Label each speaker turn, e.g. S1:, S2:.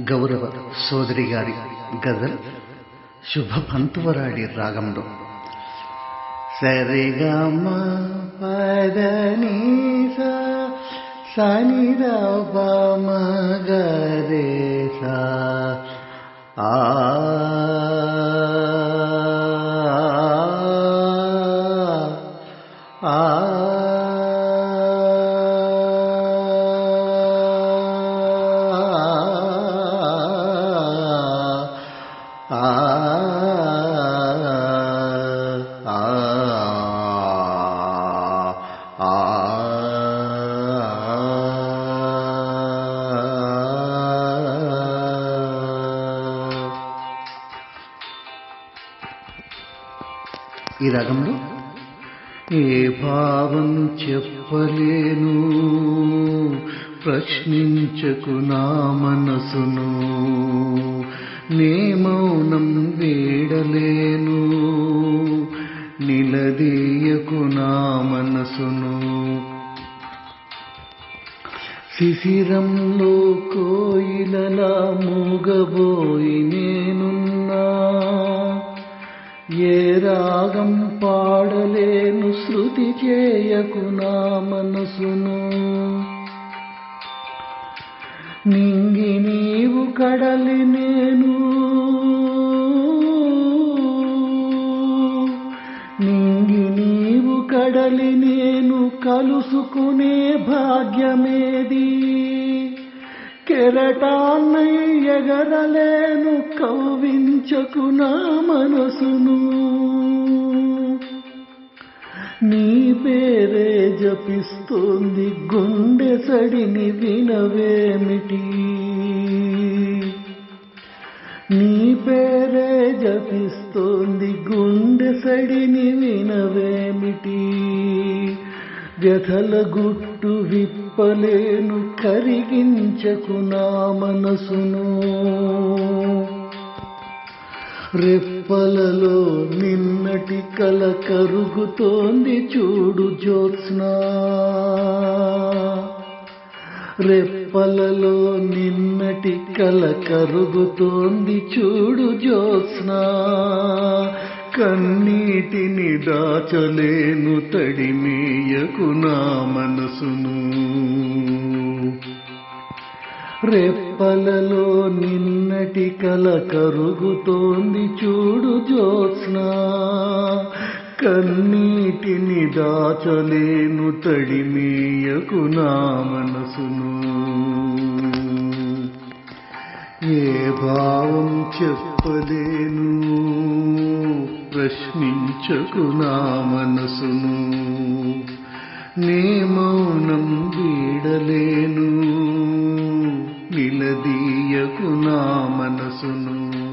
S1: గౌరవ సోదరి గారి గజల్ శుభ పంతువరాడి రాగంలో. సరిగమ పదని సని గరే సా ఆ ఆ ఈ రాగంలో ఏ భావం చెప్పలేను ప్రశ్నించకు నా మనసును. నే మౌనం వీడలేను నిలదీయకు నా మనసును. శిశిరంలో కోయిలలా మూగబోయి నేనున్నా. ఏ రాగం పాడలేను శృతి చేయకు నా మనసును. నింగిని కడలి నేను. నింగి నీవు కడలి నేను కలుసుకునే భాగ్యమేది? కెరటాన్నై ఎగరలేను కవ్వించకు నా మనసును. నీ పేరే జపిస్తోంది గుండె సడిని వినవేమిటి? గుండె సడిని వినవేమిటి? వ్యథల గుట్టు విప్పలేను కరిగించకు నా మనసును. రెప్పలలో నిన్నటి కల కరుగుతోంది చూడు జ్యోత్స్నా. రెప్పలలో నిన్నటి కల కరుగుతోంది చూడు జ్యోత్స్నా. కన్నీటిని దాచలేను తడిమేయకు నా మనసును. రెప్పలలో నిన్నటి కల కరుగుతోంది చూడు జ్యోత్స్నా. కన్నీటిని దాచలేను తడిమేయకు నా మనసును. ఏ భావం చెప్పలేను. ప్రశ్నించకు నా మనసును. నే మౌనం వీడలేను. నిలదీయకు నా మనసును.